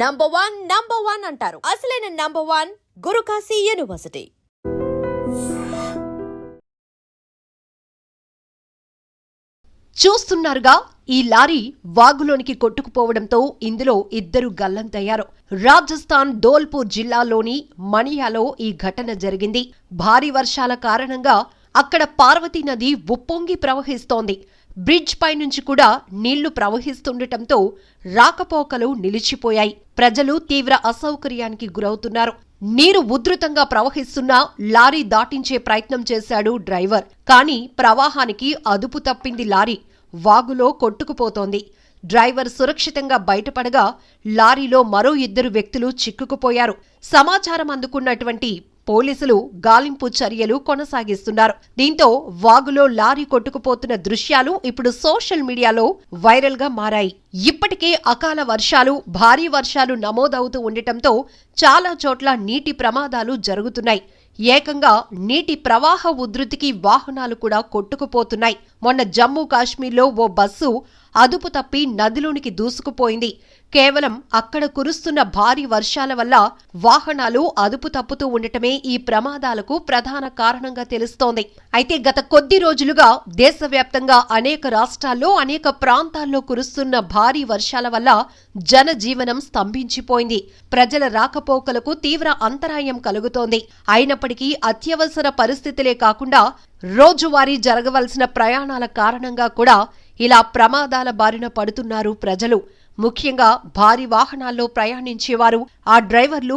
Number one number one అంటారు. అసలైన number one Guru Kashi university చూస్తున్నారుగా ఈ లారీ వాగులోనికి కొట్టుకుపోవడంతో ఇందులో ఇద్దరు గల్లంతయ్యారు. రాజస్థాన్ ధోల్పూర్ జిల్లాలోని మణియాలో ఈ ఘటన జరిగింది. భారీ వర్షాల కారణంగా అక్కడ పార్వతీ నది ఉప్పొంగి ప్రవహిస్తోంది. బ్రిడ్జ్ పై నుంచి కూడా నీళ్ళు ప్రవహిస్తుండటంతో రాకపోకలు నిలిచిపోయాయి. ప్రజలు తీవ్ర అసౌకర్యానికి గురవుతున్నారు. నీరు ఉధృతంగా ప్రవహిస్తున్నా లారీ దాటించే ప్రయత్నం చేశాడు డ్రైవర్. కానీ ప్రవాహానికి అదుపు తప్పింది లారీ. వాగులో కొట్టుకుపోతోంది. డ్రైవర్ సురక్షితంగా బయటపడగా లారీలో మరో ఇద్దరు వ్యక్తులు చిక్కుకుపోయారు. సమాచారం అందుకున్నటువంటి పోలీసులు గాలింపు చర్యలు కొనసాగిస్తున్నారు. దీంతో వాగులో లారీ కొట్టుకుపోతున్న దృశ్యాలు ఇప్పుడు సోషల్ మీడియాలో వైరల్గా మారాయి. ఇప్పటికే అకాల వర్షాలు భారీ వర్షాలు నమోదవుతూ ఉండటంతో చాలా చోట్ల నీటి ప్రమాదాలు జరుగుతున్నాయి. ఏకంగా నీటి ప్రవాహ ఉధృతికి వాహనాలు కూడా కొట్టుకుపోతున్నాయి. మొన్న జమ్మూ కాశ్మీర్లో ఓ బస్సు అదుపు తప్పి నదిలోనికి దూసుకుపోయింది. కేవలం అక్కడ కురుస్తున్న భారీ వర్షాల వల్ల వాహనాలు అదుపు తప్పుతూ ఉండటమే ఈ ప్రమాదాలకు ప్రధాన కారణంగా తెలుస్తోంది. అయితే గత కొద్ది రోజులుగా దేశవ్యాప్తంగా అనేక రాష్ట్రాల్లో అనేక ప్రాంతాల్లో కురుస్తున్న భారీ వర్షాల వల్ల జనజీవనం స్తంభించిపోయింది. ప్రజల రాకపోకలకు తీవ్ర అంతరాయం కలుగుతోంది. అయినప్పటికీ అత్యవసర పరిస్థితులే కాకుండా రోజువారీ జరగవలసిన ప్రయాణాల కారణంగా కూడా ఇలా ప్రమాదాల బారిన పడుతున్నారు ప్రజలు. ముఖ్యంగా భారీ వాహనాల్లో ప్రయాణించేవారు. ఆ డ్రైవర్లు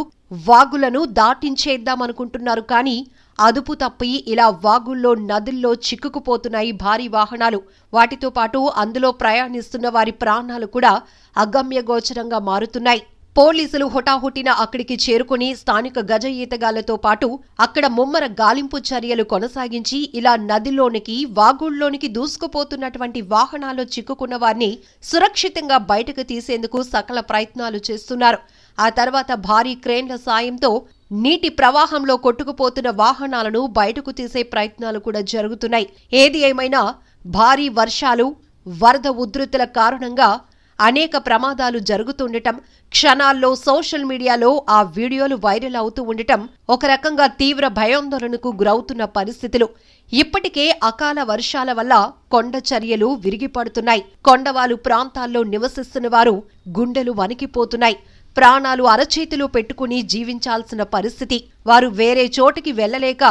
వాగులను దాటించేద్దామనుకుంటున్నారు కానీ అదుపు తప్పి ఇలా వాగుల్లో నదుల్లో చిక్కుకుపోతున్నాయి భారీ వాహనాలు. వాటితో పాటు అందులో ప్రయాణిస్తున్న వారి ప్రాణాలు కూడా అగమ్యగోచరంగా మారుతున్నాయి. పోలీసులు హుటాహుటిన అక్కడికి చేరుకుని స్థానిక గజ ఈతగాళ్ళతో పాటు అక్కడ ముమ్మర గాలింపు చర్యలు కొనసాగించి ఇలా నదిలోనికి వాగుళ్ళోనికి దూసుకుపోతున్నటువంటి వాహనాల్లో చిక్కుకున్న వారిని సురక్షితంగా బయటకు తీసేందుకు సకల ప్రయత్నాలు చేస్తున్నారు. ఆ తర్వాత భారీ క్రేన్ల సాయంతో నీటి ప్రవాహంలో కొట్టుకుపోతున్న వాహనాలను బయటకు తీసే ప్రయత్నాలు కూడా జరుగుతున్నాయి. ఏది ఏమైనా భారీ వర్షాలు వరద ఉధృతుల కారణంగా అనేక ప్రమాదాలు జరుగుతుండటం క్షణాల్లో సోషల్ మీడియాలో ఆ వీడియోలు వైరల్ అవుతూ ఉండటం ఒక రకంగా తీవ్ర భయాందోళనకు గురవుతున్న పరిస్థితులు. ఇప్పటికే అకాల వర్షాల వల్ల కొండ చర్యలు విరిగిపడుతున్నాయి. కొండవాలు ప్రాంతాల్లో నివసిస్తున్న వారు గుండెలు వణికిపోతున్నాయి. ప్రాణాలు అరచేతిలో పెట్టుకుని జీవించాల్సిన పరిస్థితి. వారు వేరే చోటికి వెళ్ళలేక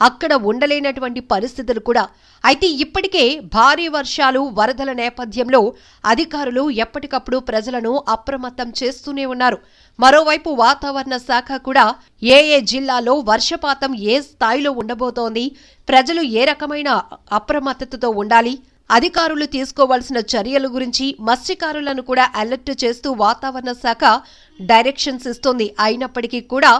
అక్కడ ఉండలేనటువంటి పరిస్థితులు కూడా. అయితే ఇప్పటికే భారీ వర్షాలు వరదల నేపథ్యంలో అధికారులు ఎప్పటికప్పుడు ప్రజలను అప్రమత్తం చేస్తూనే ఉన్నారు. మరోవైపు వాతావరణ శాఖ కూడా ఏ ఏ జిల్లాలో వర్షపాతం ఏ స్థాయిలో ఉండబోతోంది ప్రజలు ఏ రకమైన అప్రమత్తతతో ఉండాలి అధికారులు తీసుకోవాల్సిన చర్యల గురించి మత్స్యకారులను కూడా అలర్ట్ చేస్తూ వాతావరణ శాఖ డైరెక్షన్స్ ఇస్తోంది. అయినప్పటికీ కూడా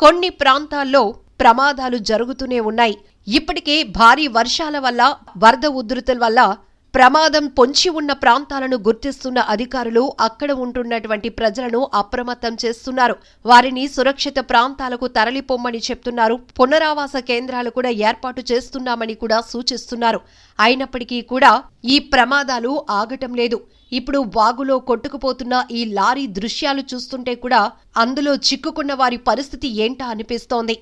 కొన్ని ప్రాంతాల్లో ప్రమాదాలు జరుగుతూనే ఉన్నాయి. ఇప్పటికే భారీ వర్షాల వల్ల వరద ఉధృతుల వల్ల ప్రమాదం పొంచి ఉన్న ప్రాంతాలను గుర్తిస్తున్న అధికారులు అక్కడ ఉంటున్నటువంటి ప్రజలను అప్రమత్తం చేస్తున్నారు. వారిని సురక్షిత ప్రాంతాలకు తరలిపోమ్మని చెప్తున్నారు. పునరావాస కేంద్రాలు కూడా ఏర్పాటు చేస్తున్నామని కూడా సూచిస్తున్నారు. అయినప్పటికీ కూడా ఈ ప్రమాదాలు ఆగటం లేదు. ఇప్పుడు వాగులో కొట్టుకుపోతున్న ఈ లారీ దృశ్యాలు చూస్తుంటే కూడా అందులో చిక్కుకున్న వారి పరిస్థితి ఏంటా అనిపిస్తోంది.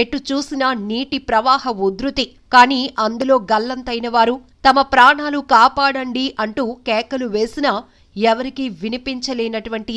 ఎటు చూసినా నీటి ప్రవాహ ఉధృతి. కాని అందులో గల్లంతైన వారు తమ ప్రాణాలు కాపాడండి అంటూ కేకలు వేసినా ఎవరికీ వినిపించలేనటువంటి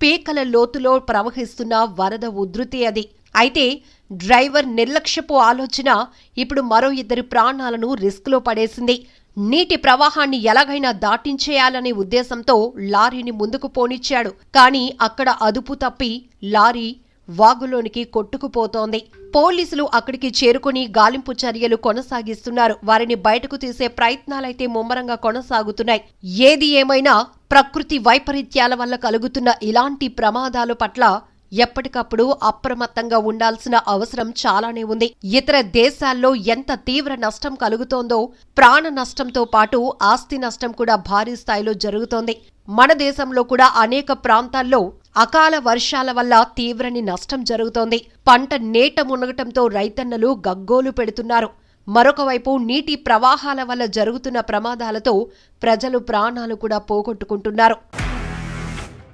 పీకల లోతులో ప్రవహిస్తున్న వరద ఉధృతి అది. అయితే డ్రైవర్ నిర్లక్ష్యపు ఆలోచన ఇప్పుడు మరో ఇద్దరి ప్రాణాలను రిస్క్లో పడేసింది. నీటి ప్రవాహాన్ని ఎలాగైనా దాటించేయాలనే ఉద్దేశంతో లారీని ముందుకు పోనిచ్చాడు. కానీ అక్కడ అదుపు తప్పి లారీ వాగులోనికి కొట్టుకుపోతోంది. పోలీసులు అక్కడికి చేరుకుని గాలింపు చర్యలు కొనసాగిస్తున్నారు. వారిని బయటకు తీసే ప్రయత్నాలైతే ముమ్మరంగా కొనసాగుతున్నాయి. ఏది ఏమైనా ప్రకృతి వైపరీత్యాల వల్ల కలుగుతున్న ఇలాంటి ప్రమాదాల పట్ల ఎప్పటికప్పుడు అప్రమత్తంగా ఉండాల్సిన అవసరం చాలానే ఉంది. ఇతర దేశాల్లో ఎంత తీవ్ర నష్టం కలుగుతోందో ప్రాణ నష్టంతో పాటు ఆస్తి నష్టం కూడా భారీ స్థాయిలో జరుగుతోంది. మన దేశంలో కూడా అనేక ప్రాంతాల్లో అకాల వర్షాల వల్ల తీవ్రని నష్టం జరుగుతోంది. పంట నేట మునగటంతో రైతన్నలు గగ్గోలు పెడుతున్నారు. మరొకవైపు నీటి ప్రవాహాల వల్ల జరుగుతున్న ప్రమాదాలతో ప్రజలు ప్రాణాలు కూడా పోగొట్టుకుంటున్నారు.